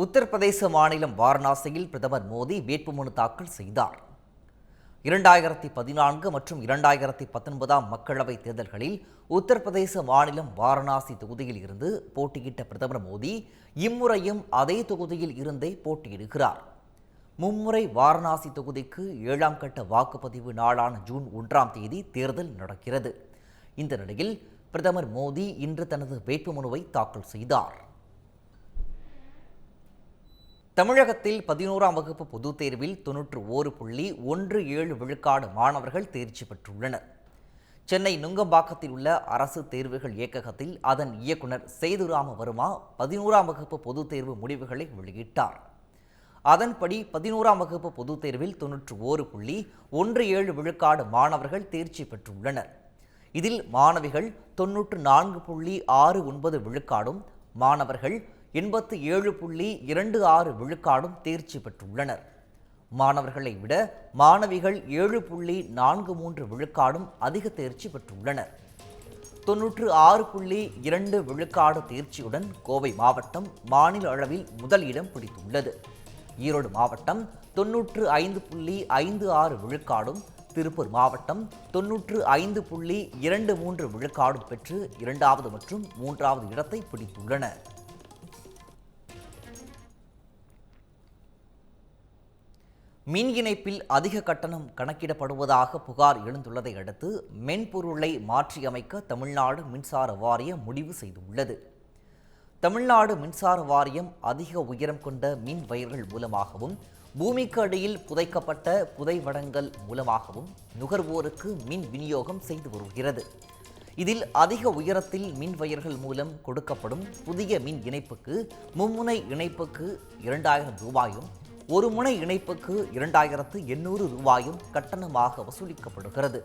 உத்தரப்பிரதேச மாநிலம் வாரணாசியில் பிரதமர் மோடி வேட்புமனு தாக்கல் செய்தார். இரண்டாயிரத்தி பதினான்கு மற்றும் இரண்டாயிரத்தி பத்தொன்பதாம் மக்களவைத் தேர்தல்களில் உத்தரப்பிரதேச மாநிலம் வாரணாசி தொகுதியில் இருந்து போட்டியிட்ட பிரதமர் மோடி இம்முறையும் அதே தொகுதியில் இருந்தே போட்டியிடுகிறார். மும்முறை வாரணாசி தொகுதிக்கு ஏழாம் கட்ட வாக்குப்பதிவு நாளான ஜூன் ஒன்றாம் தேதி தேர்தல் நடக்கிறது. இந்த நிலையில் பிரதமர் மோடி இன்று தனது வேட்புமனுவை தாக்கல் செய்தார். தமிழகத்தில் பதினோராம் வகுப்பு பொதுத் தேர்வில் தொன்னூற்று ஓரு புள்ளி ஒன்று ஏழு விழுக்காடு மாணவர்கள் தேர்ச்சி பெற்றுள்ளனர். சென்னை நுங்கம்பாக்கத்தில் உள்ள அரசு தேர்வுகள் இயக்ககத்தில் அதன் இயக்குனர் சேதுராம வருமா பதினோராம் வகுப்பு பொதுத் தேர்வு முடிவுகளை வெளியிட்டார். அதன்படி பதினோராம் வகுப்பு பொதுத் தேர்வில் தொன்னூற்று ஓரு புள்ளி ஒன்று ஏழு விழுக்காடு மாணவர்கள் தேர்ச்சி பெற்றுள்ளனர். இதில் மாணவிகள் தொன்னூற்று நான்கு புள்ளி ஆறு ஒன்பது விழுக்காடும் மாணவர்கள் எண்பத்து ஏழு புள்ளி இரண்டு ஆறு விழுக்காடும் தேர்ச்சி பெற்றுள்ளனர். மாணவர்களை விட மாணவிகள் ஏழு புள்ளி நான்கு மூன்று விழுக்காடும் அதிக தேர்ச்சி பெற்றுள்ளனர். தொன்னூற்று ஆறு புள்ளி இரண்டு விழுக்காடு தேர்ச்சியுடன் கோவை மாவட்டம் மாநில அளவில் முதல் இடம் பிடித்துள்ளது. ஈரோடு மாவட்டம் தொன்னூற்று ஐந்து புள்ளி ஐந்து ஆறு விழுக்காடும் திருப்பூர் மாவட்டம் தொன்னூற்று ஐந்து புள்ளி இரண்டு மூன்று விழுக்காடும் பெற்று இரண்டாவது மற்றும் மூன்றாவது இடத்தை பிடித்துள்ளன மின் இணைப்பில் அதிக கட்டணம் கணக்கிடப்படுவதாக புகார் எழுந்துள்ளதை அடுத்து மென்பொருளை மாற்றியமைக்க தமிழ்நாடு மின்சார வாரியம் முடிவு செய்துள்ளது. தமிழ்நாடு மின்சார வாரியம் அதிக உயரம் கொண்ட மின் வயர்கள் மூலமாகவும் பூமிக்கு அடியில் புதைக்கப்பட்ட புதைவடங்கள் மூலமாகவும் நுகர்வோருக்கு மின் விநியோகம் செய்து வருகிறது. இதில் அதிக உயரத்தில் மின் வயர்கள் மூலம் கொடுக்கப்படும் புதிய மின் இணைப்புக்கு மும்முனை இணைப்புக்கு இரண்டாயிரம் ரூபாயும் ஒரு முனை இணைப்புக்கு இரண்டாயிரத்து எண்ணூறு ரூபாயும் கட்டணமாக வசூலிக்கப்படுகிறது.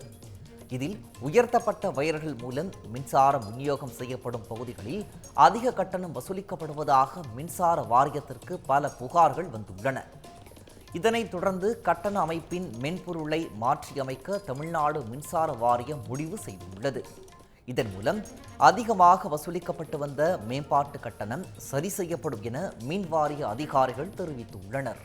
இதில் உயர்த்தப்பட்ட வயர்கள் மூலம் மின்சாரம் விநியோகம் செய்யப்படும் பகுதிகளில் அதிக கட்டணம் வசூலிக்கப்படுவதாக மின்சார வாரியத்திற்கு பல புகார்கள் வந்துள்ளன. இதனைத் தொடர்ந்து கட்டண அமைப்பின் மென்பொருளை மாற்றியமைக்க தமிழ்நாடு மின்சார வாரியம் முடிவு செய்துள்ளது. இதன் மூலம் அதிகமாக வசூலிக்கப்பட்டு வந்த மேம்பாட்டு கட்டணம் சரி செய்யப்படும் என மின்வாரிய அதிகாரிகள் தெரிவித்துள்ளனர்.